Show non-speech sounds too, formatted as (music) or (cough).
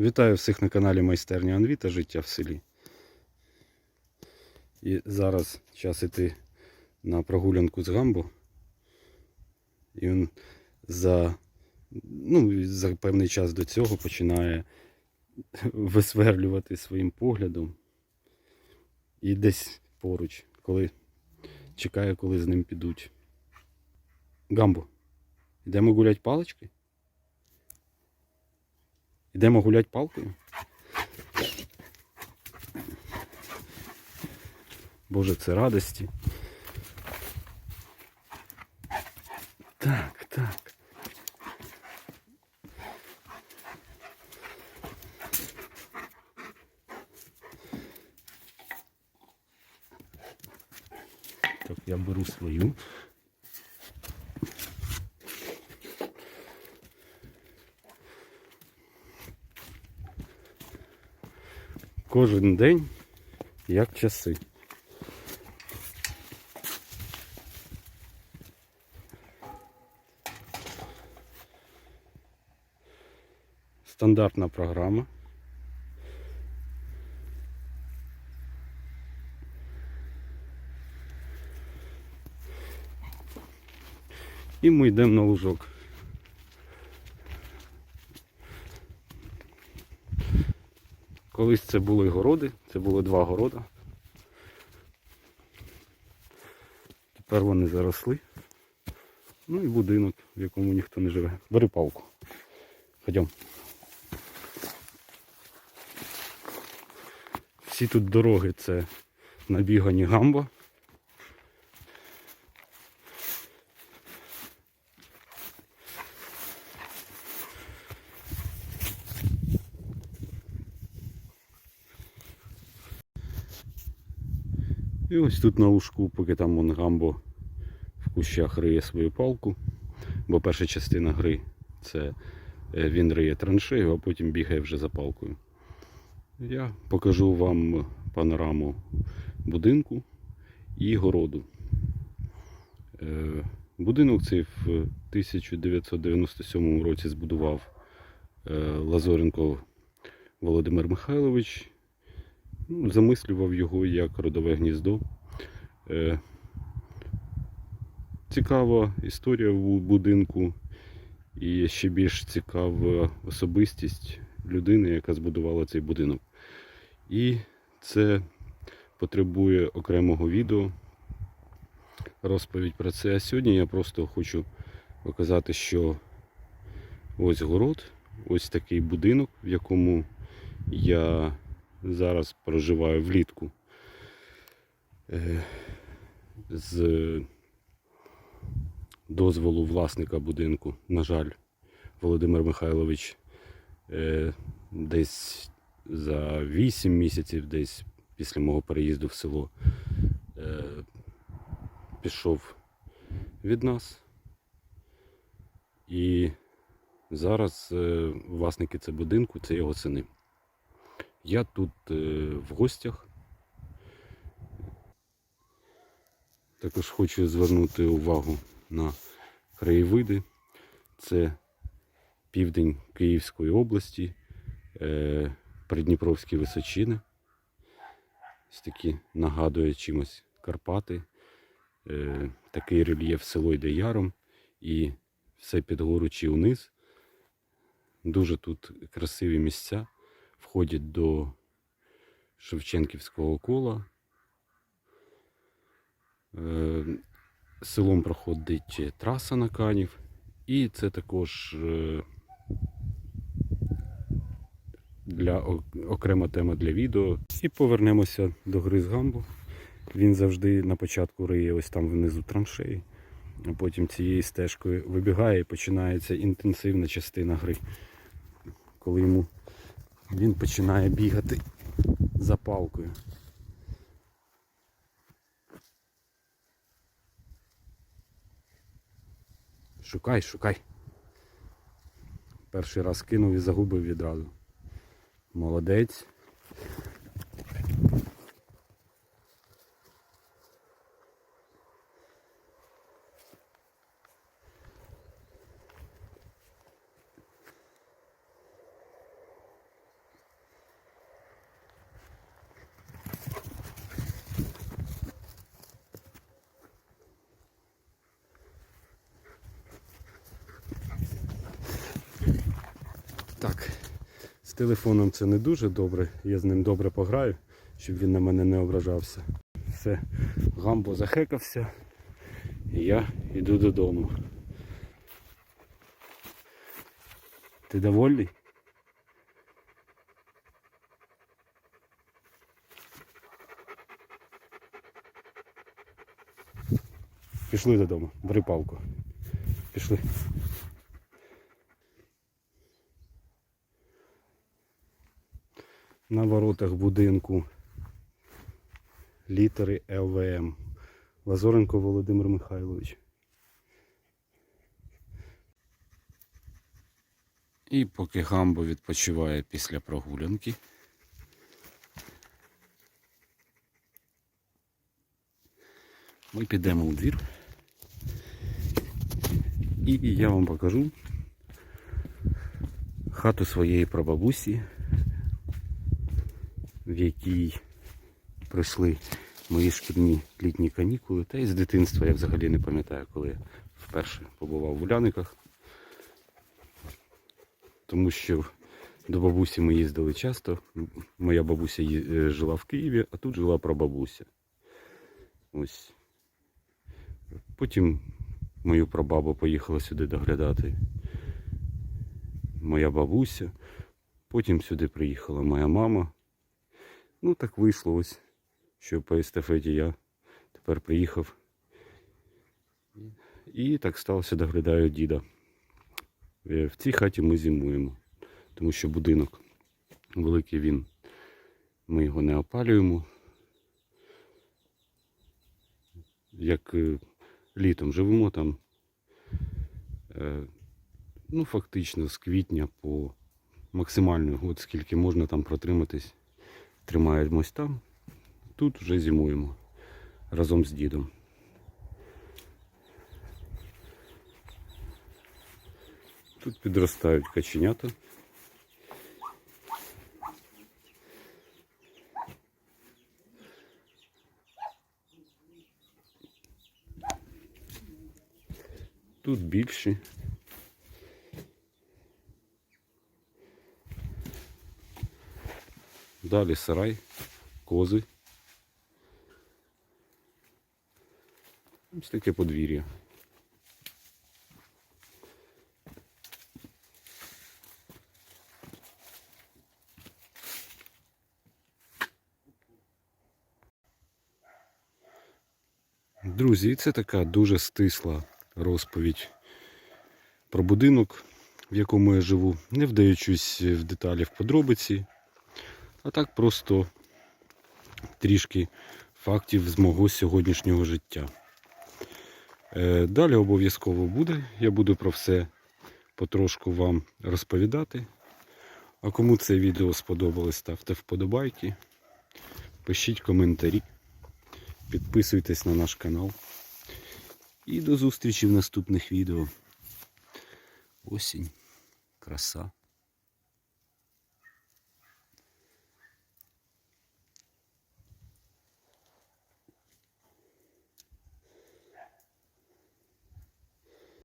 Вітаю всіх на каналі Майстерня Анві та Життя в селі. І зараз час іти на прогулянку з гамбо. І він за, ну, за певний час до цього починає (laughs) висверлювати своїм поглядом. І десь поруч, коли чекає, коли з ним підуть. Гамбо, йдемо гулять палички? Йдемо гулять палкою? Боже, це радості. Так, так. Так, я беру свою. Кожен день як часи. Стандартна програма. І ми йдемо на лужок. Колись це були городи, це було два города. Тепер вони заросли. Ну і будинок, в якому ніхто не живе. Бери палку. Ходім. Всі тут дороги це набігані гамба. І ось тут на ушку, поки там вон гамбо в кущах риє свою палку. Бо перша частина гри це е, він риє траншею, а потім бігає вже за палкою. Я покажу вам панораму будинку і городу. Е, Будинок цей в 1997 році збудував е, Лазоренко Володимир Михайлович. Замислював його як родове гніздо. Е, Цікава історія в будинку і ще більш цікава особистість людини, яка збудувала цей будинок. І це потребує окремого відео, розповідь про це. А сьогодні я просто хочу показати, що ось город, ось такий будинок, в якому я зараз проживаю влітку. Е, З дозволу власника будинку, на жаль, Володимир Михайлович е, десь за 8 місяців, десь після мого переїзду в село, е, пішов від нас. І зараз власники цього будинку це його сини. Я тут е, в гостях. Також хочу звернути увагу на краєвиди. Це південь Київської області, е, Придніпровські височини. Ось такі нагадує чимось Карпати. Е, такий рельєф село йде яром і все під гору чи униз. Дуже тут красиві місця. Входять до Шевченківського кола. Е, Селом проходить траса на Канів. І це також е, для окрема тема для відео. І повернемося до гри з гамбу. Він завжди на початку риє ось там внизу траншеї, а потім цією стежкою вибігає і починається інтенсивна частина гри. Коли йому він починає бігати за палкою. Шукай, шукай. Перший раз кинув і загубив відразу. Молодець. Так, з телефоном це не дуже добре. Я з ним добре пограю, щоб він на мене не ображався. Все, гамбо захекався. І я йду додому. Ти довольний? Пішли додому, бери палку. Пішли. На воротах будинку літери ЛВМ. Лазоренко Володимир Михайлович. І поки Гамбо відпочиває після прогулянки. Ми підемо у двір. І я вам покажу хату своєї прабабусі, в якій пройшли мої шкільні літні канікули. Та й з дитинства я взагалі не пам'ятаю, коли я вперше побував в Уляниках. Тому що до бабусі ми їздили часто. Моя бабуся е, жила в Києві, а тут жила прабабуся. Ось. Потім мою прабабу поїхала сюди доглядати моя бабуся. Потім сюди приїхала моя мама. Ну так вийшло ось, що по естафеті я тепер приїхав. І так сталося, доглядаю діда. Е, В цій хаті ми зимуємо, тому що будинок великий він. Ми його не опалюємо. Як е, літом живемо там, е, ну, фактично з квітня по максимально, от скільки можна там протриматись, тримаємось там. Тут вже зимуємо разом з дідом. Тут підростають каченята. Тут більші. Далі сарай, кози. Ось таке подвір'я. Друзі, це така дуже стисла розповідь про будинок, в якому я живу, не вдаючись в деталі в подробиці, а так просто трішки фактів з мого сьогоднішнього життя. Е, Далі обов'язково буде. Я буду про все потрошку вам розповідати. А кому це відео сподобалось, ставте вподобайки, пишіть коментарі, підписуйтесь на наш канал. І до зустрічі в наступних відео. Осінь, краса.